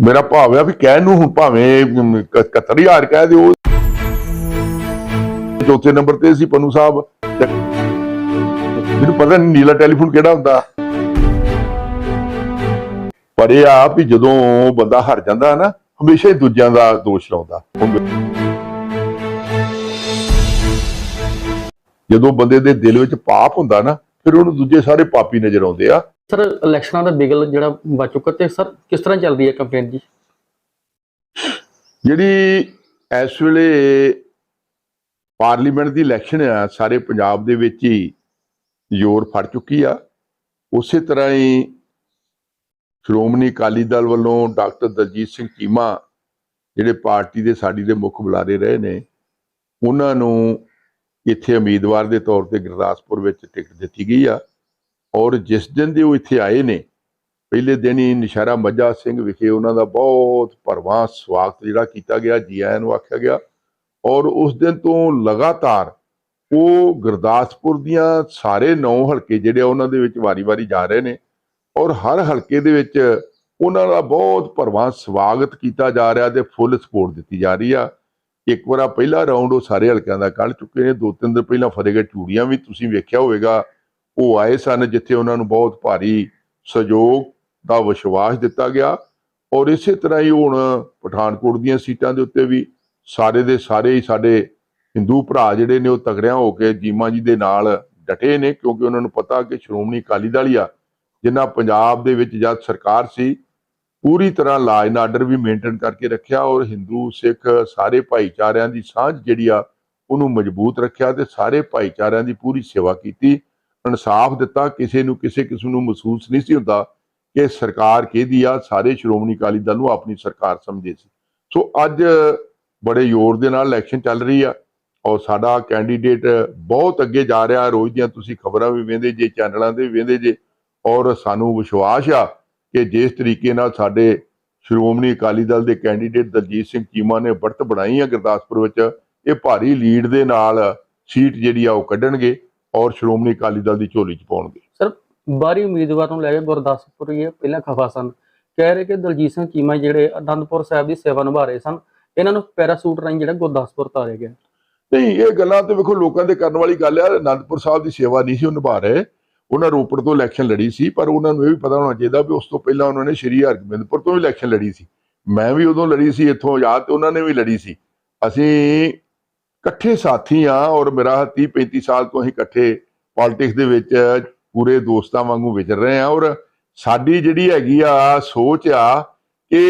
ਮੇਰਾ ਭਾਵ ਆ ਵੀ ਕਹਿਣ ਨੂੰ ਹੁਣ ਭਾਵੇਂ 71000 ਕਹਿ ਦਿਓ। ਚੌਥੇ ਨੰਬਰ ਤੇ ਸੀ ਪਨੂ ਸਾਹਿਬ। ਮੈਨੂੰ ਪਤਾ ਨਹੀਂ ਨੀਲਾ ਟੈਲੀਫੋਨ ਕਿਹੜਾ ਹੁੰਦਾ। ਪਰ ਇਹ ਆ ਵੀ ਜਦੋਂ ਬੰਦਾ ਹਾਰ ਜਾਂਦਾ ਨਾ, ਹਮੇਸ਼ਾ ਹੀ ਦੂਜਿਆਂ ਦਾ ਦੋਸ਼ ਲਾਉਂਦਾ। ਜਦੋਂ ਬੰਦੇ ਦੇ ਦਿਲ ਵਿੱਚ ਪਾਪ ਹੁੰਦਾ ਨਾ, ਫਿਰ ਉਹਨੂੰ ਦੂਜੇ ਸਾਰੇ ਪਾਪੀ ਨਜ਼ਰ ਆਉਂਦੇ ਆ। ਸਰ ਇਲੈਕਸ਼ਨਾਂ ਦਾ ਬਿਗਲ ਜਿਹੜਾ ਵੱਜ ਚੁੱਕਾ ਤੇ ਸਰ ਕਿਸ ਤਰ੍ਹਾਂ ਚੱਲਦੀ ਹੈ ਕੰਪੇਨ ਜੀ? ਜਿਹੜੀ ਇਸ ਵੇਲੇ ਪਾਰਲੀਮੈਂਟ ਦੀ ਇਲੈਕਸ਼ਨ ਆ, ਸਾਰੇ ਪੰਜਾਬ ਦੇ ਵਿੱਚ ਹੀ ਜ਼ੋਰ ਫੜ ਚੁੱਕੀ ਆ। ਉਸੇ ਤਰ੍ਹਾਂ ਹੀ ਸ਼੍ਰੋਮਣੀ ਅਕਾਲੀ ਦਲ ਵੱਲੋਂ ਡਾਕਟਰ ਦਲਜੀਤ ਸਿੰਘ ਚੀਮਾ, ਜਿਹੜੇ ਪਾਰਟੀ ਦੇ ਸਾਡੀ ਦੇ ਮੁੱਖ ਬੁਲਾਰੇ ਰਹੇ ਨੇ, ਉਹਨਾਂ ਨੂੰ ਇੱਥੇ ਉਮੀਦਵਾਰ ਦੇ ਤੌਰ ਤੇ ਗੁਰਦਾਸਪੁਰ ਵਿੱਚ ਟਿਕਟ ਦਿੱਤੀ ਗਈ ਆ। ਔਰ ਜਿਸ ਦਿਨ ਦੇ ਉਹ ਇੱਥੇ ਆਏ ਨੇ, ਪਹਿਲੇ ਦਿਨ ਹੀ ਨਿਸ਼ਾਰਾ ਮੱਝਾ ਸਿੰਘ ਵਿਖੇ ਉਹਨਾਂ ਦਾ ਬਹੁਤ ਭਰਵਾਂ ਸਵਾਗਤ ਜਿਹੜਾ ਕੀਤਾ ਗਿਆ, ਜੀ ਆਇਆਂ ਨੂੰ ਆਖਿਆ ਗਿਆ। ਔਰ ਉਸ ਦਿਨ ਤੋਂ ਲਗਾਤਾਰ ਉਹ ਗੁਰਦਾਸਪੁਰ ਦੀਆਂ ਸਾਰੇ ਨੌ ਹਲਕੇ ਜਿਹੜੇ ਆ ਉਹਨਾਂ ਦੇ ਵਿੱਚ ਵਾਰੀ-ਵਾਰੀ ਜਾ ਰਹੇ ਨੇ ਔਰ ਹਰ ਹਲਕੇ ਦੇ ਵਿੱਚ ਉਹਨਾਂ ਦਾ ਬਹੁਤ ਭਰਵਾਂ ਸਵਾਗਤ ਕੀਤਾ ਜਾ ਰਿਹਾ ਤੇ ਫੁੱਲ ਸਪੋਰਟ ਦਿੱਤੀ ਜਾ ਰਹੀ ਆ। ਇੱਕ ਵਾਰਾ ਪਹਿਲਾ ਰਾਉਂਡ ਉਹ ਸਾਰੇ ਹਲਕਿਆਂ ਦਾ ਕੱਢ ਚੁੱਕੇ ਨੇ ਦੋ ਤਿੰਨ ਦਿਨ ਪਹਿਲਾਂ ਫਤਿਹਗੜ੍ਹ ਚੂੜੀਆਂ ਵੀ ਤੁਸੀਂ ਵੇਖਿਆ ਹੋਵੇਗਾ ਉਹ ਆਏ ਸਨ ਜਿੱਥੇ ਉਹਨਾਂ ਨੂੰ ਬਹੁਤ ਭਾਰੀ ਸਹਿਯੋਗ ਦਾ ਵਿਸ਼ਵਾਸ ਦਿੱਤਾ ਗਿਆ ਔਰ ਇਸੇ ਤਰ੍ਹਾਂ ਹੀ ਹੁਣ ਪਠਾਨਕੋਟ ਦੀਆਂ ਸੀਟਾਂ ਦੇ ਉੱਤੇ ਵੀ ਸਾਰੇ ਦੇ ਸਾਰੇ ਹੀ ਸਾਡੇ ਹਿੰਦੂ ਭਰਾ ਜਿਹੜੇ ਨੇ ਉਹ ਤਗੜਿਆਂ ਹੋ ਕੇ ਜੀਮਾ ਜੀ ਦੇ ਨਾਲ ਡਟੇ ਨੇ ਕਿਉਂਕਿ ਉਹਨਾਂ ਨੂੰ ਪਤਾ ਕਿ ਸ਼੍ਰੋਮਣੀ ਅਕਾਲੀ ਦਲ ਆ, ਜਿਨ੍ਹਾਂ ਪੰਜਾਬ ਦੇ ਵਿੱਚ ਜਦ ਸਰਕਾਰ ਸੀ, ਪੂਰੀ ਤਰ੍ਹਾਂ ਲਾਜ ਐਂਡ ਆਰਡਰ ਵੀ ਮੇਨਟੇਨ ਕਰਕੇ ਰੱਖਿਆ ਔਰ ਹਿੰਦੂ, ਸਿੱਖ ਸਾਰੇ ਭਾਈਚਾਰਿਆਂ ਦੀ ਸਾਂਝ ਜਿਹੜੀ ਆ ਉਹਨੂੰ ਮਜ਼ਬੂਤ ਰੱਖਿਆ ਤੇ ਸਾਰੇ ਭਾਈਚਾਰਿਆਂ ਦੀ ਪੂਰੀ ਸੇਵਾ ਕੀਤੀ ਇਨਸਾਫ ਦਿੱਤਾ, ਕਿਸੇ ਨੂੰ ਕਿਸੇ ਕਿਸਮ ਨੂੰ ਮਹਿਸੂਸ ਨਹੀਂ ਸੀ ਹੁੰਦਾ ਕਿ ਸਰਕਾਰ ਕਿਹਦੀ ਆ, ਸਾਰੇ ਸ਼੍ਰੋਮਣੀ ਅਕਾਲੀ ਦਲ ਨੂੰ ਆਪਣੀ ਸਰਕਾਰ ਸਮਝੇ ਸੀ। ਸੋ ਅੱਜ ਬੜੇ ਜ਼ੋਰ ਦੇ ਨਾਲ ਇਲੈਕਸ਼ਨ ਚੱਲ ਰਹੀ ਆ ਔਰ ਸਾਡਾ ਕੈਂਡੀਡੇਟ ਬਹੁਤ ਅੱਗੇ ਜਾ ਰਿਹਾ, ਰੋਜ਼ ਦੀਆਂ ਤੁਸੀਂ ਖਬਰਾਂ ਵੀ ਵੇਂਦੇ ਜੇ, ਚੈਨਲਾਂ ਤੇ ਵੀ ਵੇਂਦੇ ਜੇ ਔਰ ਸਾਨੂੰ ਵਿਸ਼ਵਾਸ ਆ ਕਿ ਜਿਸ ਤਰੀਕੇ ਨਾਲ ਸਾਡੇ ਸ਼੍ਰੋਮਣੀ ਅਕਾਲੀ ਦਲ ਦੇ ਕੈਂਡੀਡੇਟ ਦਲਜੀਤ ਸਿੰਘ ਚੀਮਾ ਨੇ ਵਰਤ ਬਣਾਈ ਆ ਗੁਰਦਾਸਪੁਰ ਵਿੱਚ, ਇਹ ਭਾਰੀ ਲੀਡ ਦੇ ਨਾਲ ਸੀਟ ਜਿਹੜੀ ਆ ਉਹ ਕੱਢਣਗੇ। ਔਰ ਸ਼੍ਰੋਮਣੀ ਅਕਾਲੀ ਦਲ ਦੀ ਝੋਲੀ 'ਚ ਪਾਉਣਗੇ। ਸਰ ਬਾਹਰੀ ਉਮੀਦਵਾਰ ਨੂੰ ਲੈ ਕੇ ਗੁਰਦਾਸਪੁਰ ਇਹ ਪਹਿਲਾਂ ਖਫਾ ਸਨ। ਕਹਿ ਰਹੇ ਕਿ ਦਲਜੀਤ ਸਿੰਘ ਚੀਮਾ ਜਿਹੜੇ ਅਨੰਦਪੁਰ ਸਾਹਿਬ ਦੀ ਸੇਵਾ ਨਿਭਾ ਰਹੇ ਸਨ ਇਹਨਾਂ ਨੂੰ ਪੈਰਾਸੂਟ ਰਾਹੀਂ ਜਿਹੜਾ ਗੁਰਦਾਸਪੁਰ ਤਾਰਿਆ ਗਿਆ। ਨਹੀਂ ਇਹ ਗੱਲਾਂ ਤੇ ਵੇਖੋ ਲੋਕਾਂ ਦੇ ਕਰਨ ਵਾਲੀ ਗੱਲ ਆ ਅਨੰਦਪੁਰ ਸਾਹਿਬ ਦੀ ਸੇਵਾ ਨਹੀਂ ਸੀ ਉਹ ਨਿਭਾ ਰਹੇ। ਉਹਨਾਂ ਰੋਪੜ ਤੋਂ ਇਲੈਕਸ਼ਨ ਲੜੀ ਸੀ ਪਰ ਉਹਨਾਂ ਨੂੰ ਇਹ ਵੀ ਪਤਾ ਹੋਣਾ ਚਾਹੀਦਾ ਵੀ ਉਸ ਤੋਂ ਪਹਿਲਾਂ ਉਹਨਾਂ ਨੇ ਸ਼੍ਰੀ ਹਰਗੋਬਿੰਦਪੁਰ ਤੋਂ ਵੀ ਇਲੈਕਸ਼ਨ ਲੜੀ ਸੀ। ਮੈਂ ਵੀ ਉਦੋਂ ਲੜੀ ਸੀ ਇੱਥੋਂ ਆਜ਼ਾਦ ਤੇ ਉਹਨਾਂ ਨੇ ਵੀ ਲੜੀ ਸੀ। ਅਸੀਂ ਇਕੱਠੇ ਸਾਥੀ ਆ ਔਰ ਮੇਰਾ 30 35 ਸਾਲ ਤੋਂ ਅਸੀਂ ਇਕੱਠੇ ਪੋਲਿਟਿਕਸ ਦੇ ਵਿੱਚ ਪੂਰੇ ਦੋਸਤਾਂ ਵਾਂਗੂ ਵਿਚਰ ਰਹੇ ਆ ਔਰ ਸਾਡੀ ਜਿਹੜੀ ਹੈਗੀ ਆ ਸੋਚ ਆ ਕਿ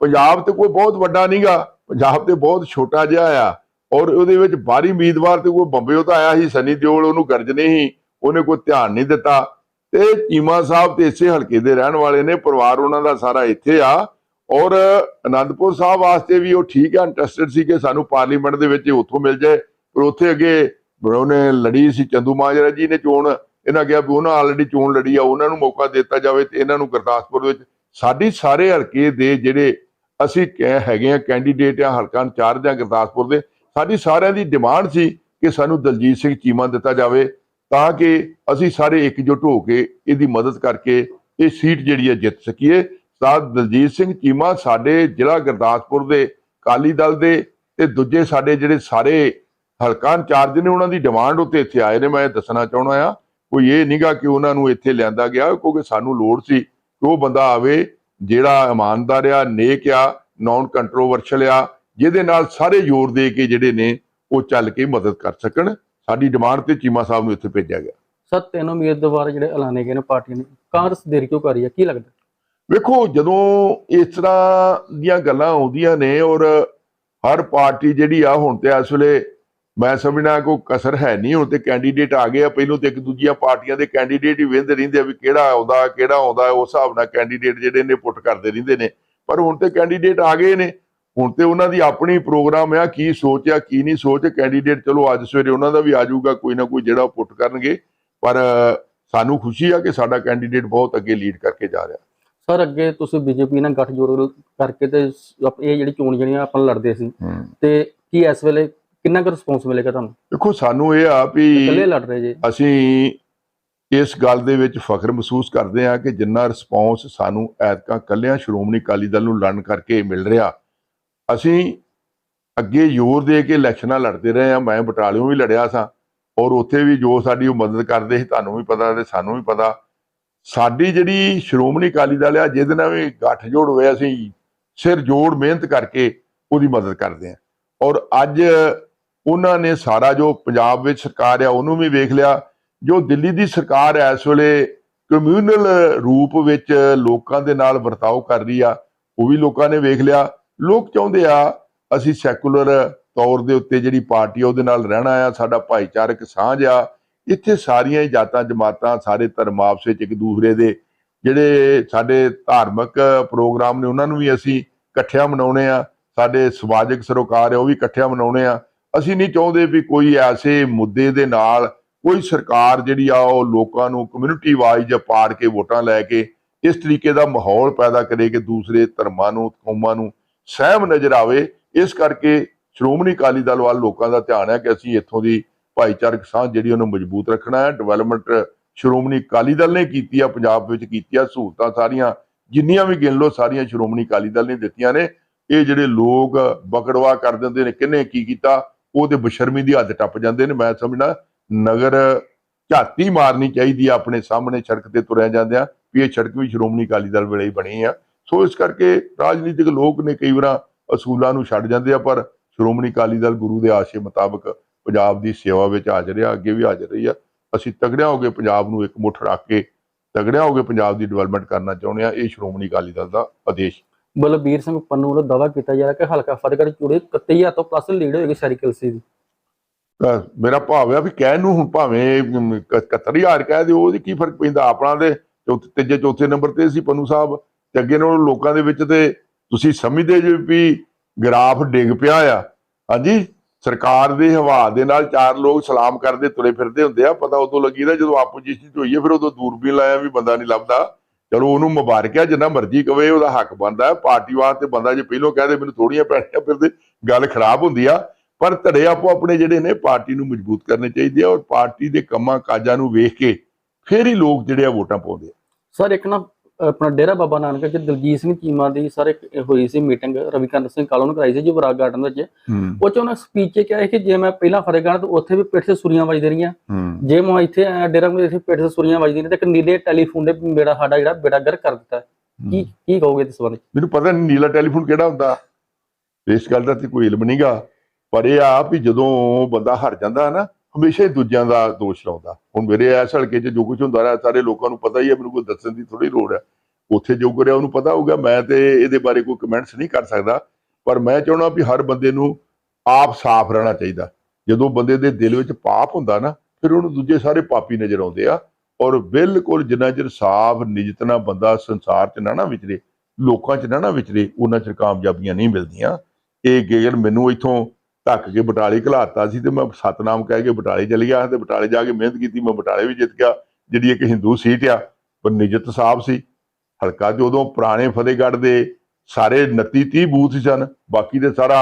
ਪੰਜਾਬ ਤੇ ਕੋਈ ਬਹੁਤ ਵੱਡਾ ਨਹੀਂਗਾ ਪੰਜਾਬ ਤੇ ਬਹੁਤ ਛੋਟਾ ਜਿਹਾ ਆ ਔਰ ਉਹਦੇ ਵਿੱਚ ਬਾਹਰੀ ਉਮੀਦਵਾਰ ਤੇ ਕੋਈ ਬੰਬਿਓ ਤਾਂ ਆਇਆ ਸੀ, ਸਨੀ ਦਿਓਲ ਉਹਨੂੰ ਗਰਜ ਨਹੀਂ ਉਹਨੇ ਕੋਈ ਧਿਆਨ ਨਹੀਂ ਦਿੱਤਾ ਤੇ ਚੀਮਾ ਸਾਹਿਬ ਤੇ ਇਸੇ ਹਲਕੇ ਦੇ ਰਹਿਣ ਵਾਲੇ ਨੇ, ਪਰਿਵਾਰ ਉਹਨਾਂ ਦਾ ਸਾਰਾ ਇੱਥੇ ਆ ਔਰ ਅਨੰਦਪੁਰ ਸਾਹਿਬ ਵਾਸਤੇ ਵੀ ਉਹ ਠੀਕ ਆ ਇੰਟਰਸਟਿਡ ਸੀ ਕਿ ਸਾਨੂੰ ਪਾਰਲੀਮੈਂਟ ਦੇ ਵਿੱਚ ਉੱਥੋਂ ਮਿਲ ਜਾਏ ਪਰ ਉੱਥੇ ਅੱਗੇ ਉਹਨੇ ਲੜੀ ਸੀ, ਚੰਦੂ ਮਾਜਰਾ ਜੀ ਨੇ ਚੋਣ, ਇਹਨਾਂ ਕਿਹਾ ਵੀ ਉਹਨਾਂ ਆਲਰੇਡੀ ਚੋਣ ਲੜੀ ਆ, ਉਹਨਾਂ ਨੂੰ ਮੌਕਾ ਦਿੱਤਾ ਜਾਵੇ ਤੇ ਇਹਨਾਂ ਨੂੰ ਗੁਰਦਾਸਪੁਰ ਵਿੱਚ ਸਾਡੀ ਸਾਰੇ ਹਲਕੇ ਦੇ ਜਿਹੜੇ ਅਸੀਂ ਕਹਿ ਹੈਗੇ ਆ ਕੈਂਡੀਡੇਟ ਆ, ਹਲਕਾ ਇੰਚਾਰਜ ਆ ਗੁਰਦਾਸਪੁਰ ਦੇ, ਸਾਡੀ ਸਾਰਿਆਂ ਦੀ ਡਿਮਾਂਡ ਸੀ ਕਿ ਸਾਨੂੰ ਦਲਜੀਤ ਸਿੰਘ ਚੀਮਾ ਦਿੱਤਾ ਜਾਵੇ ਤਾਂ ਕਿ ਅਸੀਂ ਸਾਰੇ ਇਕਜੁੱਟ ਹੋ ਕੇ ਇਹਦੀ ਮਦਦ ਕਰਕੇ ਇਹ ਸੀਟ ਜਿਹੜੀ ਹੈ ਜਿੱਤ ਸਕੀਏ। ਤਾਂ ਦਲਜੀਤ ਸਿੰਘ ਚੀਮਾ ਸਾਡੇ ਜ਼ਿਲ੍ਹਾ ਗੁਰਦਾਸਪੁਰ ਦੇ ਕਾਲੀ ਦਲ ਦੇ ਤੇ ਦੂਜੇ ਸਾਡੇ ਜਿਹੜੇ ਸਾਰੇ ਹਲਕਾ ਇੰਚਾਰਜ ਨੇ, ਉਹਨਾਂ ਦੀ ਡਿਮਾਂਡ ਉੱਤੇ ਇੱਥੇ ਆਏ ਨੇ। ਮੈਂ ਦੱਸਣਾ ਚਾਹਣਾ ਆ ਕੋਈ ਇਹ ਨਹੀਂਗਾ ਕਿ ਉਹਨਾਂ ਨੂੰ ਇੱਥੇ ਲਿਆਂਦਾ ਗਿਆ ਕਿਉਂਕਿ ਸਾਨੂੰ ਲੋੜ ਸੀ ਕਿ ਉਹ ਬੰਦਾ ਆਵੇ, ਜਿਹੜਾ ਇਮਾਨਦਾਰ ਆ, ਨੇਕ ਆ ਨਾਨ ਕੰਟਰੋਵਰਸ਼ਲ ਆ, ਜਿਹਦੇ ਨਾਲ ਸਾਰੇ ਜ਼ੋਰ ਦੇ ਕੇ ਜਿਹੜੇ ਨੇ, ਉਹ ਚੱਲ ਕੇ ਮਦਦ ਕਰ ਸਕਣ। ਸਾਡੀ ਡਿਮਾਂਡ ਤੇ ਚੀਮਾ ਸਾਹਿਬ ਨੂੰ ਇੱਥੇ ਭੇਜਿਆ ਗਿਆ। ਸਰ, ਤਿੰਨ ਉਮੀਦਵਾਰ ਜਿਹੜੇ ਐਲਾਨੇ ਗਏ ਨੇ ਪਾਰਟੀ ਨੇ, ਕਾਂਗਰਸ ਦੇਰ ਕਿਉਂ ਕਰ ਰਹੀ ਹੈ? ਕੀ ਲੱਗਦਾ? ਵੇਖੋ, ਜਦੋਂ ਇਸ ਤਰ੍ਹਾਂ ਦੀਆਂ ਗੱਲਾਂ ਆਉਂਦੀਆਂ ਨੇ ਔਰ ਹਰ ਪਾਰਟੀ ਜਿਹੜੀ ਆ, ਹੁਣ ਤੇ ਇਸ ਵੇਲੇ ਮੈਂ ਸਮਝਣਾ ਕੋਈ ਕਸਰ ਹੈ ਨਹੀਂ, ਹੁਣ ਤੇ ਕੈਂਡੀਡੇਟ ਆ ਗਏ ਆ। ਪਹਿਲੋਂ ਤੇ ਇੱਕ ਦੂਜੀਆਂ ਪਾਰਟੀਆਂ ਦੇ ਕੈਂਡੀਡੇਟ ਹੀ ਵੇਂਦੇ ਰਹਿੰਦੇ ਆ ਵੀ ਕਿਹੜਾ ਆਉਂਦਾ ਕਿਹੜਾ ਆਉਂਦਾ, ਉਸ ਹਿਸਾਬ ਨਾਲ ਕੈਂਡੀਡੇਟ ਜਿਹੜੇ ਨੇ ਪੁੱਟ ਕਰਦੇ ਰਹਿੰਦੇ ਨੇ। ਪਰ ਹੁਣ ਤੇ ਕੈਂਡੀਡੇਟ ਆ ਗਏ ਨੇ। ਹੁਣ ਤੇ ਉਹਨਾਂ ਦੀ ਆਪਣੀ ਪ੍ਰੋਗਰਾਮ ਆ, ਕੀ ਸੋਚ ਆ, ਕੀ ਨਹੀਂ ਸੋਚ। ਕੈਂਡੀਡੇਟ ਚਲੋ ਅੱਜ ਸਵੇਰੇ ਉਹਨਾਂ ਦਾ ਵੀ ਆ ਜਾਊਗਾ, ਕੋਈ ਨਾ ਕੋਈ ਜਿਹੜਾ ਪੁੱਟ ਕਰਨਗੇ। ਪਰ ਸਾਨੂੰ ਖੁਸ਼ੀ ਆ ਕਿ ਸਾਡਾ ਕੈਂਡੀਡੇਟ ਬਹੁਤ ਅੱਗੇ ਲੀਡ ਕਰਕੇ ਜਾ ਰਿਹਾ। ਸਰ ਅੱਗੇ ਤੁਸੀਂ ਬੀਜੇਪੀ ਨਾਲ ਗੱਠਜੋੜ ਕਰਕੇ ਤੇ ਇਹ ਜਿਹੜੀ ਚੋਣ ਜਿਹੜੀਆਂ ਆਪਾਂ ਲੜਦੇ ਸੀ ਤੇ ਕੀ ਇਸ ਵੇਲੇ ਕਿੰਨਾ ਕੁ ਰਿਸਪੌਂਸ ਮਿਲੇਗਾ ਤੁਹਾਨੂੰ? ਦੇਖੋ ਸਾਨੂੰ ਇਹ ਆ ਵੀ ਇਕੱਲੇ ਲੜ ਰਹੇ ਜੇ। ਅਸੀਂ ਇਸ ਗੱਲ ਦੇ ਵਿੱਚ ਫਖਰ ਮਹਿਸੂਸ ਕਰਦੇ ਹਾਂ ਕਿ ਜਿੰਨਾ ਰਿਸਪੌਂਸ ਸਾਨੂੰ ਐਤਕਾਂ ਕੱਲਿਆਂ ਸ਼੍ਰੋਮਣੀ ਅਕਾਲੀ ਦਲ ਨੂੰ ਲੜਨ ਕਰਕੇ ਮਿਲ ਰਿਹਾ ਅਸੀਂ ਅੱਗੇ ਜ਼ੋਰ ਦੇ ਕੇ ਇਲੈਕਸ਼ਨਾਂ ਲੜਦੇ ਰਹੇ ਹਾਂ। ਮੈਂ ਬਟਾਲਿਓਂ ਵੀ ਲੜਿਆ ਸਾਂ ਔਰ ਉੱਥੇ ਵੀ ਜੋ ਸਾਡੀ ਉਹ ਮਦਦ ਕਰਦੇ ਸੀ ਤੁਹਾਨੂੰ ਵੀ ਪਤਾ ਤੇ ਸਾਨੂੰ ਵੀ ਪਤਾ। ਸਾਡੀ ਜਿਹੜੀ ਸ਼੍ਰੋਮਣੀ ਅਕਾਲੀ ਦਲ ਆ, ਜਿਹਦੇ ਨਾਲ ਵੀ ਗੱਠਜੋੜ ਹੋਇਆ ਸੀ ਸਿਰ ਜੋੜ ਮਿਹਨਤ ਕਰਕੇ ਉਹਦੀ ਮਦਦ ਕਰਦੇ ਹਾਂ। ਔਰ ਅੱਜ ਉਹਨਾਂ ਨੇ ਸਾਰਾ ਜੋ ਪੰਜਾਬ ਵਿੱਚ ਸਰਕਾਰ ਆ, ਉਹਨੂੰ ਵੀ ਵੇਖ ਲਿਆ, ਜੋ ਦਿੱਲੀ ਦੀ ਸਰਕਾਰ ਹੈ ਇਸ ਵੇਲੇ ਕਮਿਊਨਲ ਰੂਪ ਵਿੱਚ ਲੋਕਾਂ ਦੇ ਨਾਲ ਵਰਤਾਓ ਕਰ ਰਹੀ ਆ, ਉਹ ਵੀ ਲੋਕਾਂ ਨੇ ਵੇਖ ਲਿਆ। ਲੋਕ ਚਾਹੁੰਦੇ ਆ, ਅਸੀਂ ਸੈਕੂਲਰ ਤੌਰ ਦੇ ਉੱਤੇ ਜਿਹੜੀ ਪਾਰਟੀ ਆ, ਉਹਦੇ ਨਾਲ ਰਹਿਣਾ ਆ, ਸਾਡਾ ਭਾਈਚਾਰਕ ਸਾਂਝ ਆ ਇੱਥੇ ਸਾਰੀਆਂ ਹੀ ਜਾਤਾਂ, ਜਮਾਤਾਂ ਸਾਰੇ ਧਰਮ ਆਪਸ ਵਿੱਚ ਇੱਕ ਦੂਸਰੇ ਦੇ ਜਿਹੜੇ ਸਾਡੇ ਧਾਰਮਿਕ ਪ੍ਰੋਗਰਾਮ ਨੇ, ਉਹਨਾਂ ਨੂੰ ਵੀ ਅਸੀਂ ਇਕੱਠਿਆਂ ਮਨਾਉਣੇ ਆ। ਸਾਡੇ ਸਮਾਜਿਕ ਸਰੋਕਾਰ ਆ, ਉਹ ਵੀ ਇਕੱਠਿਆਂ ਮਨਾਉਣੇ ਆ। ਅਸੀਂ ਨਹੀਂ ਚਾਹੁੰਦੇ ਵੀ ਕੋਈ ਐਸੇ ਮੁੱਦੇ ਦੇ ਨਾਲ ਕੋਈ ਸਰਕਾਰ ਜਿਹੜੀ ਆ, ਉਹ ਲੋਕਾਂ ਨੂੰ ਕਮਿਊਨਿਟੀ ਵਾਈਜ਼ ਪਾੜ ਕੇ ਵੋਟਾਂ ਲੈ ਕੇ ਇਸ ਤਰੀਕੇ ਦਾ ਮਾਹੌਲ ਪੈਦਾ ਕਰੇ ਕਿ ਦੂਸਰੇ ਧਰਮਾਂ ਨੂੰ, ਕੌਮਾਂ ਨੂੰ ਸਹਿਮ ਨਜ਼ਰ ਆਵੇ। ਇਸ ਕਰਕੇ ਸ਼੍ਰੋਮਣੀ ਅਕਾਲੀ ਦਲ ਵੱਲ ਲੋਕਾਂ ਦਾ ਧਿਆਨ ਹੈ ਕਿ ਅਸੀਂ ਇੱਥੋਂ ਦੀ ਭਾਈਚਾਰਕ ਸਾਂਝ ਜਿਹੜੀ ਉਹਨੂੰ ਮਜ਼ਬੂਤ ਰੱਖਣਾ ਹੈ। ਡਿਵੈਲਪਮੈਂਟ ਸ਼੍ਰੋਮਣੀ ਅਕਾਲੀ ਦਲ ਨੇ ਕੀਤੀ ਆ, ਪੰਜਾਬ ਵਿੱਚ ਕੀਤੀ ਆ। ਸਹੂਲਤਾਂ ਸਾਰੀਆਂ, ਜਿੰਨੀਆਂ ਵੀ ਗਿਣ ਲਓ, ਸਾਰੀਆਂ ਸ਼੍ਰੋਮਣੀ ਅਕਾਲੀ ਦਲ ਨੇ ਦਿੱਤੀਆਂ ਨੇ। ਇਹ ਜਿਹੜੇ ਲੋਕ ਬਕੜਵਾ ਕਰ ਦਿੰਦੇ ਨੇ ਕਿੰਨੇ ਕੀ ਕੀਤਾ? ਉਹ ਤੇ ਬਸ਼ਰਮੀ ਦੀ ਹੱਦ ਟੱਪ ਜਾਂਦੇ ਨੇ। ਮੈਂ ਸਮਝਣਾ ਨਗਰ ਝਾਤੀ ਮਾਰਨੀ ਚਾਹੀਦੀ ਆ, ਆਪਣੇ ਸਾਹਮਣੇ ਸੜਕ ਤੇ ਤੁਰਿਆ ਜਾਂਦਿਆਂ, ਵੀ ਇਹ ਸੜਕ ਵੀ ਸ਼੍ਰੋਮਣੀ ਅਕਾਲੀ ਦਲ ਵੇਲੇ ਹੀ ਬਣੀ ਆ। ਸੋ ਇਸ ਕਰਕੇ ਰਾਜਨੀਤਿਕ ਲੋਕ ਨੇ ਕਈ ਵਾਰ ਅਸੂਲਾਂ ਨੂੰ ਛੱਡ ਜਾਂਦੇ ਆ, ਪਰ ਸ਼੍ਰੋਮਣੀ ਅਕਾਲੀ ਦਲ ਗੁਰੂ ਦੇ ਆਸ਼ੇ ਮੁਤਾਬਕ ਪੰਜਾਬ ਦੀ ਸੇਵਾ ਵਿੱਚ ਹਾਜ਼ਰ ਆ ਅੱਗੇ ਵੀ ਹਾਜ਼ਰ ਰਹੀ ਆ। ਅਸੀਂ ਤਗੜਿਆਂ ਹੋ ਕੇ ਪੰਜਾਬ ਨੂੰ ਇੱਕ ਮੁੱਠ ਰੱਖ ਕੇ ਤਗੜਿਆਂ ਹੋ ਕੇ ਪੰਜਾਬ ਦੀ ਡਿਵੈਲਪਮੈਂਟ ਕਰਨਾ ਚਾਹੁੰਦੇ ਆ ਇਹ ਸ਼੍ਰੋਮਣੀ ਅਕਾਲੀ ਦਲ ਦਾ ਆਦੇਸ਼। ਬਲਬੀਰ ਸਿੰਘ ਪੰਨੂ ਵੱਲੋਂ ਦਾਅਵਾ ਕੀਤਾ ਜਾ ਰਿਹਾ ਕਿ ਹਲਕਾ ਫਤਿਹਗੜ੍ਹ ਚੂੜੇ 31000 ਤੋਂ ਪਲੱਸ ਲੀਡ ਹੋਏਗੀ ਸਾਈਕਲ ਸੀ ਦੀ। ਮੇਰਾ ਭਾਵ ਆ ਵੀ ਕਹਿਣ ਨੂੰ ਹੁਣ ਭਾਵੇਂ 71000 ਕਹਿ ਦਿਓ ਉਹਦੀ ਕੀ ਫ਼ਰਕ ਪੈਂਦਾ? ਆਪਣਾ ਦੇ ਤੀਜੇ ਚੌਥੇ ਨੰਬਰ ਤੇ ਸੀ ਪਨੂ ਸਾਹਿਬ। ਤੇ ਅੱਗੇ ਨਾਲੋਂ ਲੋਕਾਂ ਦੇ ਵਿੱਚ ਤੇ ਤੁਸੀਂ ਸਮਝਦੇ ਜੇ ਵੀ ਗ੍ਰਾਫ ਡਿੱਗ ਪਿਆ ਆ। ਹਾਂਜੀ? ਸਰਕਾਰ ਦੇ ਹਵਾ ਦੇ ਨਾਲ ਚਾਰ ਲੋਕ ਸਲਾਮ ਕਰਦੇ ਤੁਰੇ ਫਿਰਦੇ ਹੁੰਦੇ ਆ, ਪਤਾ ਉਦੋਂ ਲੱਗੀਦਾ ਜਦੋਂ ਆਪੋਜੀਸ਼ਨ ਚ ਹੋਈਏ, ਫਿਰ ਉਦੋਂ ਦੂਰਬੀਨ ਲਾਇਆ ਵੀ ਬੰਦਾ ਨਹੀਂ ਲੱਭਦਾ। ਚਲੋ ਉਹਨੂੰ ਮੁਬਾਰਕ ਹੈ ਜਿੰਨਾ ਮਰਜ਼ੀ ਕਵੇ, ਉਹਦਾ ਹੱਕ ਬਣਦਾ। ਹੈ ਪਾਰਟੀ ਵਾਸਤੇ ਬੰਦਾ ਜੇ ਪਹਿਲੋਂ ਕਹਦੇ ਮੈਨੂੰ ਥੋੜੀਆਂ ਪੈਣੀਆਂ, ਫਿਰ ਤੇ ਗੱਲ ਖਰਾਬ ਹੁੰਦੀ ਆ। ਪਰ ਧੜੇ ਆਪੋ ਆਪਣੇ ਜਿਹੜੇ ਨੇ, ਪਾਰਟੀ ਨੂੰ ਮਜ਼ਬੂਤ ਕਰਨੇ ਚਾਹੀਦੇ ਆ ਔਰ ਪਾਰਟੀ ਦੇ ਕੰਮਾਂ ਕਾਜਾਂ ਨੂੰ ਵੇਖ ਕੇ ਫਿਰ ਹੀ ਲੋਕ ਜਿਹੜੇ ਆ ਵੋਟਾਂ ਪਾਉਂਦੇ ਆ। ਸਰ, ਇੱਕ ਨਾ ਆਪਣਾ ਡੇਰਾ ਬਾਬਾ ਨਾਨਕ ਚ ਦਲਜੀਤ ਸਿੰਘ ਚੀਮਾ ਦੀ ਸਰ ਇੱਕ ਹੋਈ ਸੀ ਮੀਟਿੰਗ ਰਵਿਕੰਦਰ ਸਿੰਘ ਕਾਲੋਂ ਨੂੰ ਕਰਾਈ ਸੀ ਜੁਵਰਾਜ ਗਾਰਡਨ ਵਿੱਚ। ਉਹ ਚ ਉਹਨਾਂ ਸਪੀਚ 'ਚ ਕਿਹਾ ਕਿ ਜੇ ਮੈਂ ਪਹਿਲਾਂ ਫਤਿਹਗੜ੍ਹ ਤੋਂ ਉੱਥੇ ਵੀ ਪਿੱਠ 'ਤੇ ਸੁਰੀਆਂ ਵੱਜਦੇ ਰਹੀਆਂ ਹੂੰ। ਜੇ ਮੈਂ ਇੱਥੇ ਡੇਰਾ ਮੇਰੇ ਇੱਥੇ ਪਿੱਠ 'ਤੇ ਸੁਰੀਆਂ ਵੱਜਦੀਆਂ ਨੇ ਤੇ ਇੱਕ ਨੀਲੇ ਟੈਲੀਫੋਨ ਦੇ ਮੇਰਾ ਸਾਡਾ ਜਿਹੜਾ ਬੇੜਾ ਗਰ ਕਰ ਦਿੱਤਾ। ਕੀ ਕੀ ਕਹੋਗੇ ਇਸ ਬਾਰੇ? ਮੈਨੂੰ ਪਤਾ ਨਹੀਂ ਨੀਲਾ ਟੈਲੀਫੋਨ ਕਿਹੜਾ ਹੁੰਦਾ। ਇਸ ਗੱਲ ਦਾ ਤੇ ਕੋਈ ਇਲਮ ਨਹੀਂਗਾ ਪਰ ਇਹ ਆ ਵੀ ਜਦੋਂ ਬੰਦਾ ਹਾਰ ਜਾਂਦਾ ਨਾ ਹਮੇਸ਼ਾ ਹੀ ਦੂਜਿਆਂ ਦਾ ਦੋਸ਼ ਲਾਉਂਦਾ। ਹੁਣ ਮੇਰੇ ਇਸ ਹਲਕੇ 'ਚ ਜੋ ਕੁਝ ਹੁੰਦਾ ਰਿਹਾ, ਸਾਰੇ ਲੋਕਾਂ ਨੂੰ ਪਤਾ ਹੀ ਹੈ, ਮੈਨੂੰ ਕੋਈ ਦੱਸਣ ਦੀ ਥੋੜੀ ਲੋੜ ਹੈ। ਉੱਥੇ ਜੋ ਕਰਿਆ, ਉਹਨੂੰ ਪਤਾ ਹੋਊਗਾ। ਮੈਂ ਤੇ ਇਹਦੇ ਬਾਰੇ ਕੋਈ ਕਮੈਂਟਸ ਨਹੀਂ ਕਰ ਸਕਦਾ। ਪਰ ਮੈਂ ਚਾਹਣਾ ਵੀ ਹਰ ਬੰਦੇ ਨੂੰ ਆਪ ਸਾਫ਼ ਰਹਿਣਾ ਚਾਹੀਦਾ। ਜਦੋਂ ਬੰਦੇ ਦੇ ਦਿਲ ਵਿੱਚ ਪਾਪ ਹੁੰਦਾ ਨਾ, ਫਿਰ ਉਹਨੂੰ ਦੂਜੇ ਸਾਰੇ ਪਾਪੀ ਨਜ਼ਰ ਆਉਂਦੇ ਆ। ਔਰ ਬਿਲਕੁਲ ਜਿੰਨਾ ਚਿਰ ਸਾਫ਼ ਨਿਜਤਨਾ ਬੰਦਾ ਸੰਸਾਰ 'ਚ ਨਾ ਨਾ ਵਿਚਰੇ, ਲੋਕਾਂ 'ਚ ਨਾ ਨਾ ਵਿਚਰੇ, ਉਹਨਾਂ ਚਿਰ ਕਾਮਯਾਬੀਆਂ ਨਹੀਂ ਮਿਲਦੀਆਂ। ਇਹ ਗੇਗਰ ਮੈਨੂੰ ਇੱਥੋਂ ਧੱਕ ਕੇ ਬਟਾਲੇ ਘਲਾਤਾ ਸੀ ਤੇ ਮੈਂ ਸਤਨਾਮ ਕਹਿ ਕੇ ਬਟਾਲੇ ਚਲ ਗਿਆ ਤੇ ਬਟਾਲੇ ਜਾ ਕੇ ਮਿਹਨਤ ਕੀਤੀ, ਮੈਂ ਬਟਾਲੇ ਵੀ ਜਿੱਤ ਗਿਆ। ਜਿਹੜੀ ਇੱਕ ਹਿੰਦੂ ਸੀਟ ਆ ਪਰ ਨਿਜਤ ਸਾਹਿਬ ਸੀ। ਹਲਕਾ ਜੋ ਉਦੋਂ ਪੁਰਾਣੇ ਫਤਿਹਗੜ੍ਹ ਦੇ ਸਾਰੇ 29 30 ਬੂਥ ਸਨ, ਬਾਕੀ ਦੇ ਸਾਰਾ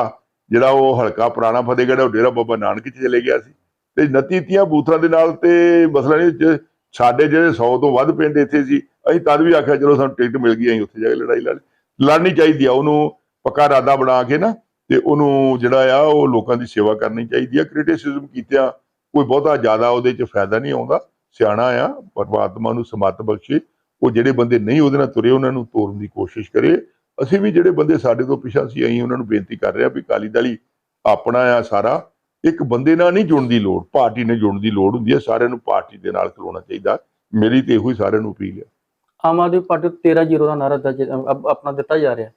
ਜਿਹੜਾ ਉਹ ਹਲਕਾ ਪੁਰਾਣਾ ਫਤਿਹਗੜ੍ਹ ਉਹ ਡੇਰਾ ਬਾਬਾ ਨਾਨਕ ਚ ਚਲੇ ਗਿਆ ਸੀ। ਤੇ 29 30 ਬੂਥਾਂ ਦੇ ਨਾਲ ਤੇ ਮਸਲਾ ਨਹੀਂ ਸਾਡੇ ਜਿਹੜੇ 100 ਤੋਂ ਵੱਧ ਪਿੰਡ ਇੱਥੇ ਸੀ, ਅਸੀਂ ਤਦ ਵੀ ਆਖਿਆ, ਚਲੋ ਸਾਨੂੰ ਟਿਕਟ ਮਿਲ ਗਈ, ਅਸੀਂ ਉੱਥੇ ਜਾ ਕੇ ਲੜਾਈ ਲੜ ਲੜਨੀ ਚਾਹੀਦੀ ਆ। ਉਹਨੂੰ ਪੱਕਾ ਇਰਾਦਾ ਬਣਾ ਕੇ ਨਾ ਤੇ ਉਹਨੂੰ ਜਿਹੜਾ ਆ, ਉਹ ਲੋਕਾਂ ਦੀ ਸੇਵਾ ਕਰਨੀ ਚਾਹੀਦੀ ਆ। ਕ੍ਰਿਟਿਸਿਜ਼ਮ ਕੀਤਿਆਂ ਕੋਈ ਬਹੁਤਾ ਜ਼ਿਆਦਾ ਉਹਦੇ ਚ ਫਾਇਦਾ ਨਹੀਂ ਆਉਂਦਾ। ਸਿਆਣਾ ਆ, ਪਰਮਾਤਮਾ ਨੂੰ ਸਮਤ ਬਖਸ਼ੇ। ਉਹ ਜਿਹੜੇ ਬੰਦੇ ਨਹੀਂ ਉਹਦੇ ਨਾਲ ਤੁਰੇ, ਉਹਨਾਂ ਨੂੰ ਤੋੜਨ ਦੀ ਕੋਸ਼ਿਸ਼ ਕਰੇ। ਅਸੀਂ ਵੀ ਜਿਹੜੇ ਬੰਦੇ ਸਾਡੇ ਤੋਂ ਪਿਛਾ ਸੀ, ਅਸੀਂ ਉਹਨਾਂ ਨੂੰ ਬੇਨਤੀ ਕਰ ਰਹੇ ਆ ਵੀ ਕਾਲੀ ਦਲੀ ਆਪਣਾ ਆ ਸਾਰਾ। ਇੱਕ ਬੰਦੇ ਨਾਲ ਨਹੀਂ ਜੁੜਨ ਦੀ ਲੋੜ, ਪਾਰਟੀ ਨਾਲ ਜੁੜਨ ਦੀ ਲੋੜ ਹੁੰਦੀ ਹੈ ਸਾਰਿਆਂ ਨੂੰ ਪਾਰਟੀ ਦੇ ਨਾਲ ਖਲੋਣਾ ਚਾਹੀਦਾ। ਮੇਰੀ ਤੇ ਇਹੋ ਹੀ ਸਾਰਿਆਂ ਨੂੰ ਅਪੀਲ ਹੈ ਆਮ ਆਦਮੀ ਪਾਰਟੀ 13 ਜ਼ੀਰੋ ਦਾ ਨਾਰਾ ਆਪਣਾ ਦਿੱਤਾ ਜਾ ਰਿਹਾ।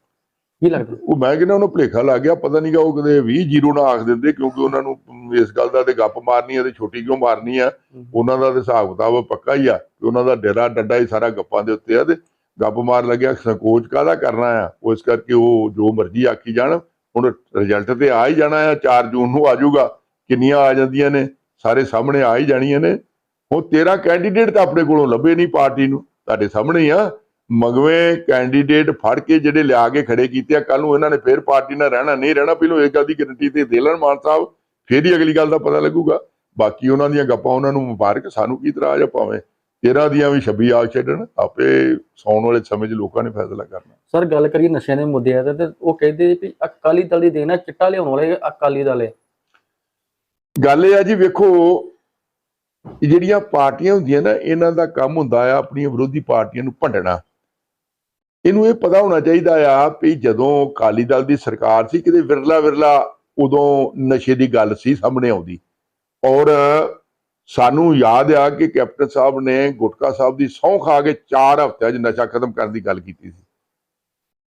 ਕੀ ਲੱਗਦਾ? ਉਹ ਮੈਂ ਕਹਿੰਦਾ ਉਹਨੂੰ ਭੁਲੇਖਾ ਲੱਗ ਗਿਆ ਪਤਾ ਨਹੀਂਗਾ ਉਹ ਕਦੇ 20 ਜ਼ੀਰੋ ਨਾ ਆਖ ਦਿੰਦੇ ਕਿਉਂਕਿ ਉਹਨਾਂ ਨੂੰ ਇਸ ਗੱਲ ਦਾ ਤੇ ਗੱਪ ਮਾਰਨੀ ਆ ਤੇ ਛੋਟੀ ਕਿਉਂ ਮਾਰਨੀ ਆ। ਉਹਨਾਂ ਦਾ ਤੇ ਹਿਸਾਬ ਕਿਤਾਬ ਪੱਕਾ ਹੀ ਆ ਕਿ ਉਹਨਾਂ ਦਾ ਡੇਰਾ ਡੰਡਾ ਹੀ ਸਾਰਾ ਗੱਪਾਂ ਦੇ ਉੱਤੇ ਆ ਤੇ ਗੱਪ ਮਾਰ ਲੱਗਿਆ ਸੰਕੋਚ ਕਾਹਦਾ ਕਰਨਾ ਆ? ਉਹ ਇਸ ਕਰਕੇ ਉਹ ਜੋ ਮਰਜ਼ੀ ਆਖੀ ਜਾਣ ਹੁਣ ਰਿਜ਼ਲਟ ਤੇ ਆ ਹੀ ਜਾਣਾ ਆ 4 ਜੂਨ ਨੂੰ ਆ ਜਾਊਗਾ ਕਿੰਨੀਆਂ ਆ ਜਾਂਦੀਆਂ ਨੇ ਸਾਰੇ ਸਾਹਮਣੇ ਆ ਹੀ ਜਾਣੀਆਂ ਨੇ। ਹੁਣ 13 ਕੈਂਡੀਡੇਟ ਤਾਂ ਆਪਣੇ ਕੋਲੋਂ ਲੱਭੇ ਨਹੀਂ ਪਾਰਟੀ ਨੂੰ ਤੁਹਾਡੇ ਸਾਹਮਣੇ ਆ। ਮਗਵੇਂ ਕੈਂਡੀਡੇਟ ਫੜ ਕੇ ਜਿਹੜੇ ਲਿਆ ਕੇ ਖੜੇ ਕੀਤੇ ਆ ਕੱਲ ਨੂੰ ਇਹਨਾਂ ਨੇ ਫੇਰ ਪਾਰਟੀ ਨਾਲ ਰਹਿਣਾ ਨਹੀਂ ਰਹਿਣਾ ਪਹਿਲਾਂ ਇਹ ਗੱਲ ਦੀ ਗਰੰਟੀ ਤੇ ਦੇ ਲੈਣ ਮਾਨ ਸਾਹਿਬ ਫੇਰ ਹੀ ਅਗਲੀ ਗੱਲ ਦਾ ਪਤਾ ਲੱਗੂਗਾ। ਬਾਕੀ ਉਹਨਾਂ ਦੀਆਂ ਗੱਪਾਂ ਉਹਨਾਂ ਨੂੰ ਮੁਬਾਰਕ ਸਾਨੂੰ ਕੀ ਇਤਰਾਜ਼ ਆ ਭਾਵੇਂ 13 ਦੀਆਂ ਵੀ 26 ਆ ਛੱਡਣ ਆਪੇ ਸੌਣ ਵਾਲੇ ਸਮੇਂ 'ਚ ਲੋਕਾਂ ਨੇ ਫੈਸਲਾ ਕਰਨਾ। ਸਰ ਗੱਲ ਕਰੀਏ ਨਸ਼ਿਆਂ ਦੇ ਮੁੱਦਿਆਂ ਤੇ ਤੇ ਉਹ ਕਹਿੰਦੇ ਵੀ ਅਕਾਲੀ ਦਲ ਦੀ ਦੇਣਾ ਚਿੱਟਾ ਲਿਆਉਣ ਵਾਲੇ ਅਕਾਲੀ ਦਲ ਗੱਲ ਇਹ ਆ ਜੀ ਵੇਖੋ ਜਿਹੜੀਆਂ ਪਾਰਟੀਆਂ ਹੁੰਦੀਆਂ ਨਾ ਇਹਨਾਂ ਦਾ ਕੰਮ ਹੁੰਦਾ ਆ ਆਪਣੀਆਂ ਵਿਰੋਧੀ ਪਾਰਟੀਆਂ ਨੂੰ ਭੰਡਣਾ। ਇਹਨੂੰ ਇਹ ਪਤਾ ਹੋਣਾ ਚਾਹੀਦਾ ਆ ਵੀ ਜਦੋਂ ਅਕਾਲੀ ਦਲ ਦੀ ਸਰਕਾਰ ਸੀ, ਕਿਤੇ ਵਿਰਲਾ ਵਿਰਲਾ ਉਦੋਂ ਨਸ਼ੇ ਦੀ ਗੱਲ ਸੀ ਸਾਹਮਣੇ ਆਉਂਦੀ। ਔਰ ਸਾਨੂੰ ਯਾਦ ਆ ਕਿ ਕੈਪਟਨ ਸਾਹਿਬ ਨੇ ਗੁਟਕਾ ਸਾਹਿਬ ਦੀ ਸਹੁੰ ਖਾ ਕੇ 4 ਹਫ਼ਤਿਆਂ 'ਚ ਨਸ਼ਾ ਖਤਮ ਕਰਨ ਦੀ ਗੱਲ ਕੀਤੀ ਸੀ।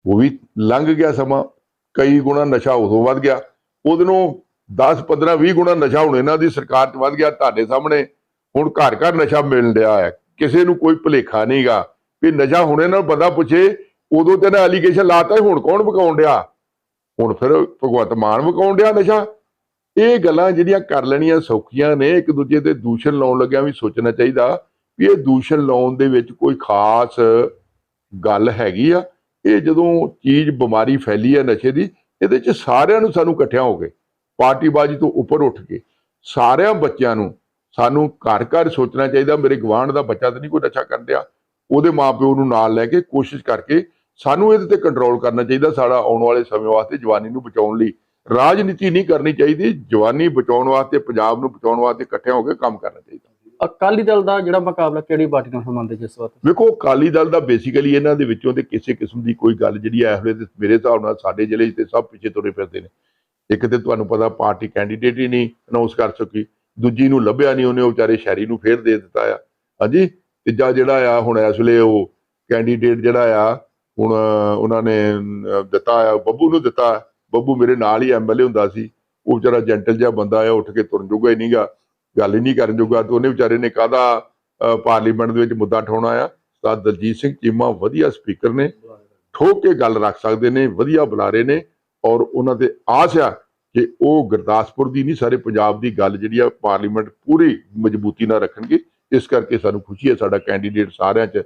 ਉਹ ਵੀ ਲੰਘ ਗਿਆ ਸਮਾਂ, ਕਈ ਗੁਣਾ ਨਸ਼ਾ ਉਦੋਂ ਵੱਧ ਗਿਆ। ਉਹਦੇ ਨੂੰ 10 15 20 ਗੁਣਾ ਨਸ਼ਾ ਹੁਣ ਇਹਨਾਂ ਦੀ ਸਰਕਾਰ 'ਚ ਵੱਧ ਗਿਆ। ਤੁਹਾਡੇ ਸਾਹਮਣੇ ਹੁਣ ਘਰ ਘਰ ਨਸ਼ਾ ਮਿਲ ਰਿਹਾ ਹੈ। ਕਿਸੇ ਨੂੰ ਕੋਈ ਭੁਲੇਖਾ ਨਹੀਂਗਾ ਵੀ ਨਸ਼ਾ ਹੁਣ ਇਹਨਾਂ ਨੂੰ ਬੰਦਾ ਪੁੱਛੇ ਉਦੋਂ ਤੇ ਨਾ ਐਲੀਗੇਸ਼ਨ ਲਾਤਾ ਸੀ, ਹੁਣ ਕੌਣ ਵਿਕਾਉਣ ਡਿਆ? ਹੁਣ ਫਿਰ ਭਗਵੰਤ ਮਾਨ ਵਿਕਾਉਣ ਡਿਆ ਨਸ਼ਾ। ਇਹ ਗੱਲਾਂ ਜਿਹੜੀਆਂ ਕਰ ਲੈਣੀਆਂ ਸੌਖੀਆਂ ਨੇ ਇੱਕ ਦੂਜੇ ਤੇ ਦੂਸ਼ਣ ਲਾਉਣ ਲੱਗਿਆ ਵੀ ਸੋਚਣਾ ਚਾਹੀਦਾ ਵੀ ਇਹ ਦੂਸ਼ਣ ਲਾਉਣ ਦੇ ਵਿੱਚ ਕੋਈ ਖਾਸ ਗੱਲ ਹੈਗੀ ਆ। ਇਹ ਜਦੋਂ ਚੀਜ਼ ਬਿਮਾਰੀ ਫੈਲੀ ਆ ਨਸ਼ੇ ਦੀ ਇਹਦੇ 'ਚ ਸਾਰਿਆਂ ਨੂੰ ਸਾਨੂੰ ਇਕੱਠਿਆਂ ਹੋ ਕੇ ਪਾਰਟੀਬਾਜ਼ੀ ਤੋਂ ਉੱਪਰ ਉੱਠ ਕੇ ਸਾਰਿਆਂ ਬੱਚਿਆਂ ਨੂੰ ਸਾਨੂੰ ਘਰ ਘਰ ਸੋਚਣਾ ਚਾਹੀਦਾ ਮੇਰੇ ਗਵਾਂਢ ਦਾ ਬੱਚਾ ਤਾਂ ਨਹੀਂ ਕੋਈ ਨਸ਼ਾ ਕਰਨ ਡਿਆ। ਉਹਦੇ ਮਾਪਿਓ ਨੂੰ ਨਾਲ ਲੈ ਕੇ ਕੋਸ਼ਿਸ਼ ਕਰਕੇ ਸਾਨੂੰ ਇਹਦੇ ਤੇ ਕੰਟਰੋਲ ਕਰਨਾ ਚਾਹੀਦਾ ਸਾਡਾ ਆਉਣ ਵਾਲੇ ਸਮੇਂ ਵਾਸਤੇ ਜਵਾਨੀ ਨੂੰ ਬਚਾਉਣ ਲਈ। ਰਾਜਨੀਤੀ ਨਹੀਂ ਕਰਨੀ ਚਾਹੀਦੀ ਜਵਾਨੀ ਬਚਾਉਣ ਵਾਸਤੇ ਪੰਜਾਬ ਨੂੰ ਬਚਾਉਣ ਵਾਸਤੇ ਇਕੱਠਿਆਂ ਹੋ ਕੇ ਕੰਮ ਕਰਨਾ ਚਾਹੀਦਾ। ਅਕਾਲੀ ਦਲ ਦਾ ਜਿਹੜਾ ਮੁਕਾਬਲਾ ਕਿਹੜੀ ਪਾਰਟੀ ਨਾਲ ਸੰਬੰਧਿਤ ਹੈ ਜਿਸ ਵਕਤ ਵੇਖੋ ਅਕਾਲੀ ਦਲ ਦਾ ਬੇਸਿਕਲੀ ਇਹਨਾਂ ਦੇ ਵਿੱਚੋਂ ਤੇ ਕਿਸੇ ਕਿਸਮ ਦੀ ਕੋਈ ਗੱਲ ਜਿਹੜੀ ਹੈ ਵੇਲੇ ਤੇ ਮੇਰੇ ਹਿਸਾਬ ਨਾਲ ਸਾਡੇ ਜ਼ਿਲ੍ਹੇ 'ਚ ਤੇ ਸਭ ਪਿੱਛੇ ਤੁਰੇ ਫਿਰਦੇ ਨੇ। ਇੱਕ ਤੇ ਤੁਹਾਨੂੰ ਪਤਾ ਪਾਰਟੀ ਕੈਂਡੀਡੇਟ ਹੀ ਨਹੀਂ ਅਨਾਉਂਸ ਕਰ ਸਕੀ ਦੂਜੀ ਨੂੰ ਲੱਭਿਆ ਨਹੀਂ ਉਹਨੇ ਉਹ ਵਿਚਾਰੇ ਸ਼ਹਿਰੀ ਨੂੰ ਫੇਰ ਦੇ ਦਿੱਤਾ ਆ। ਹਾਂਜੀ? ਤੀਜਾ ਜਿਹੜਾ ਆ, ਹੁਣ ਇਸ ਵੇਲੇ ਉਹ ਕੈਂਡੀਡੇਟ ਜਿਹੜਾ ਆ, ਹੁਣ ਉਹਨਾਂ ਨੇ ਦਿੱਤਾ ਆ, ਬੱਬੂ ਨੂੰ ਦਿੱਤਾ। ਬੱਬੂ ਮੇਰੇ ਨਾਲ ਹੀ ਐਮਐਲਏ ਹੁੰਦਾ ਸੀ। ਉਹ ਵਿਚਾਰਾ ਜੈਂਟਲ ਜਿਹਾ ਬੰਦਾ ਆ, ਉੱਠ ਕੇ ਤੁਰਨ ਜੋਗਾ ਹੀ ਨਹੀਂਗਾ ਗੱਲ ਹੀ ਨਹੀਂ ਕਰਨ ਜੋਗਾ। ਤੇ ਉਹਨੇ ਵਿਚਾਰੇ ਨੇ ਕਾਹਦਾ ਪਾਰਲੀਮੈਂਟ ਦੇ ਵਿੱਚ ਮੁੱਦਾ ਠਾਉਣਾ ਆ? ਤਾਂ ਦਲਜੀਤ ਸਿੰਘ ਚੀਮਾ ਵਧੀਆ ਸਪੀਕਰ ਨੇ। ਠੋਕ ਕੇ ਗੱਲ ਰੱਖ ਸਕਦੇ ਨੇ, ਵਧੀਆ ਬੁਲਾਰੇ ਨੇ। ਔਰ ਉਹਨਾਂ ਤੇ ਆਸ ਆ ਕਿ ਉਹ ਗੁਰਦਾਸਪੁਰ ਦੀ ਨਹੀਂ, ਸਾਰੇ ਪੰਜਾਬ ਦੀ ਗੱਲ ਜਿਹੜੀ ਆ ਪਾਰਲੀਮੈਂਟ ਪੂਰੀ ਮਜ਼ਬੂਤੀ ਨਾਲ ਰੱਖਣਗੇ। ਇਸ ਕਰਕੇ ਸਾਨੂੰ ਖੁਸ਼ੀ ਹੈ ਸਾਡਾ ਕੈਂਡੀਡੇਟ ਸਾਰਿਆਂ 'ਚ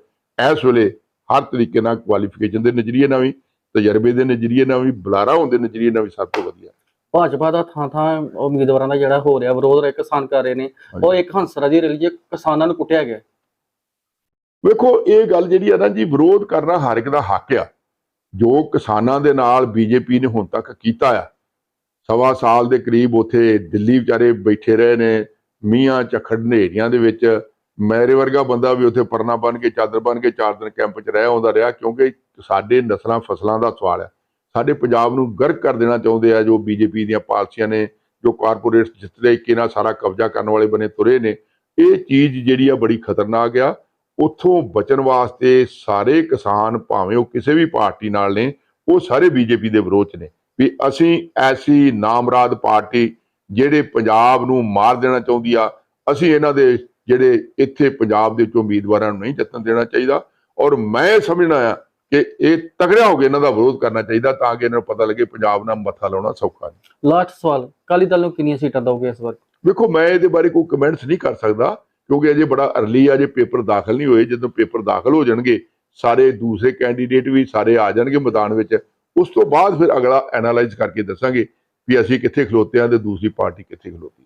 ਇਸ ਵੇਲੇ ਹਰ ਤਰੀਕੇ ਨਾਲ ਕੁਆਲੀਫਿਕੇਸ਼ਨ ਦੇ ਨਜ਼ਰੀਏ ਨਾਲ ਵੀ ਤਜਰਬੇ ਦੇ ਨਜ਼ਰੀਏ ਨਾਲ ਵੀ ਬੁਲਾਰਾ ਹੋਣ ਦੇ ਨਜ਼ਰੀਏ ਨਾਲ ਵੀ ਸਭ ਤੋਂ ਵਧੀਆ। ਭਾਜਪਾ ਦਾ ਥਾਂ ਥਾਂ ਉਮੀਦਵਾਰਾਂ ਦਾ ਜਿਹੜਾ ਹੋ ਰਿਹਾ ਵਿਰੋਧ ਰਿਹਾ ਕਿਸਾਨ ਕਰ ਰਹੇ ਨੇ। ਉਹ ਇੱਕ ਹੰਸਰਾ ਦੀ ਰੈਲੀ ਕਿਸਾਨਾਂ ਨੂੰ ਕੁੱਟਿਆ ਗਿਆ। ਵੇਖੋ ਇਹ ਗੱਲ ਜਿਹੜੀ ਆ ਨਾ ਜੀ ਵਿਰੋਧ ਕਰਨਾ ਹਰ ਇੱਕ ਦਾ ਹੱਕ ਆ। ਜੋ ਕਿਸਾਨਾਂ ਦੇ ਨਾਲ ਬੀਜੇਪੀ ਨੇ ਹੁਣ ਤੱਕ ਕੀਤਾ ਆ ਸਵਾ ਸਾਲ ਦੇ ਕਰੀਬ ਉਥੇ ਦਿੱਲੀ ਵਿਚਾਰੇ ਬੈਠੇ ਰਹੇ ਨੇ ਮੀਆਂ ਝੱਖੜ ਹਨੇਰੀਆਂ ਦੇ ਵਿੱਚ। ਮੇਰੇ ਵਰਗਾ ਬੰਦਾ ਵੀ ਉੱਥੇ ਪਰਨਾ ਬਣ ਕੇ, ਚਾਦਰ ਬਣ ਕੇ ਚਾਰ ਦਿਨ ਕੈਂਪ 'ਚ ਰਹਿ ਆਉਂਦਾ ਰਿਹਾ, ਕਿਉਂਕਿ ਸਾਡੇ ਨਸਲਾਂ ਫਸਲਾਂ ਦਾ ਸਵਾਲ ਆ ਸਾਡੇ ਪੰਜਾਬ ਨੂੰ ਗਰਕ ਕਰ ਦੇਣਾ ਚਾਹੁੰਦੇ ਆ ਜੋ ਬੀਜੇਪੀ ਦੀਆਂ ਪਾਲਸੀਆਂ ਨੇ, ਜੋ ਕਾਰਪੋਰੇਟਸ ਜਿਸ ਤਰੀਕੇ ਨਾਲ ਸਾਰਾ ਕਬਜ਼ਾ ਕਰਨ ਵਾਲੇ ਬਣੇ ਤੁਰੇ ਨੇ, ਇਹ ਚੀਜ਼ ਜਿਹੜੀ ਆ ਬੜੀ ਖਤਰਨਾਕ ਆ। ਉੱਥੋਂ ਬਚਣ ਵਾਸਤੇ ਸਾਰੇ ਕਿਸਾਨ ਭਾਵੇਂ ਉਹ ਕਿਸੇ ਵੀ ਪਾਰਟੀ ਨਾਲ ਨੇ, ਉਹ ਸਾਰੇ ਬੀਜੇਪੀ ਦੇ ਵਿਰੋਧ 'ਚ ਨੇ। ਵੀ ਅਸੀਂ ਐਸੀ ਨਾਮਰਾਦ ਪਾਰਟੀ ਜਿਹੜੇ ਪੰਜਾਬ ਨੂੰ ਮਾਰ ਦੇਣਾ ਚਾਹੁੰਦੀ ਆ, ਅਸੀਂ ਇਹਨਾਂ ਦੇ ਜਿਹੜੇ ਇੱਥੇ ਪੰਜਾਬ ਦੇ ਵਿੱਚ ਉਮੀਦਵਾਰਾਂ ਨੂੰ ਨਹੀਂ ਜਿੱਤਣ ਦੇਣਾ ਚਾਹੀਦਾ। ਔਰ ਮੈਂ ਸਮਝਣਾ ਆ ਕਿ ਇਹ ਤਗੜਿਆ ਹੋ ਕੇ ਇਹਨਾਂ ਦਾ ਵਿਰੋਧ ਕਰਨਾ ਚਾਹੀਦਾ ਤਾਂ ਕਿ ਇਹਨਾਂ ਨੂੰ ਪਤਾ ਲੱਗੇ ਪੰਜਾਬ ਨਾਲ ਮੱਥਾ ਲਾਉਣਾ ਸੌਖਾ ਨਹੀਂ। ਲਾਸਟ ਸਵਾਲ ਅਕਾਲੀ ਦਲ ਨੂੰ ਕਿੰਨੀਆਂ ਸੀਟਾਂ ਦੋਗੇ ਇਸ ਵਾਰ? ਵੇਖੋ ਮੈਂ ਇਹਦੇ ਬਾਰੇ ਕੋਈ ਕਮੈਂਟਸ ਨਹੀਂ ਕਰ ਸਕਦਾ ਕਿਉਂਕਿ ਅਜੇ ਬੜਾ ਅਰਲੀ ਆ ਜੇ ਪੇਪਰ ਦਾਖਲ ਨਹੀਂ ਹੋਏ। ਜਦੋਂ ਪੇਪਰ ਦਾਖਲ ਹੋ ਜਾਣਗੇ ਸਾਰੇ ਦੂਸਰੇ ਕੈਂਡੀਡੇਟ ਵੀ ਸਾਰੇ ਆ ਜਾਣਗੇ ਮੈਦਾਨ ਵਿੱਚ। ਉਸ ਤੋਂ ਬਾਅਦ ਫਿਰ ਅਗਲਾ ਐਨਾਲਾਈਜ਼ ਕਰਕੇ ਦੱਸਾਂਗੇ ਵੀ ਅਸੀਂ ਕਿੱਥੇ ਖਲੋਤੇ ਹਾਂ ਤੇ ਦੂਸਰੀ ਪਾਰਟੀ ਕਿੱਥੇ ਖਲੋਤੀ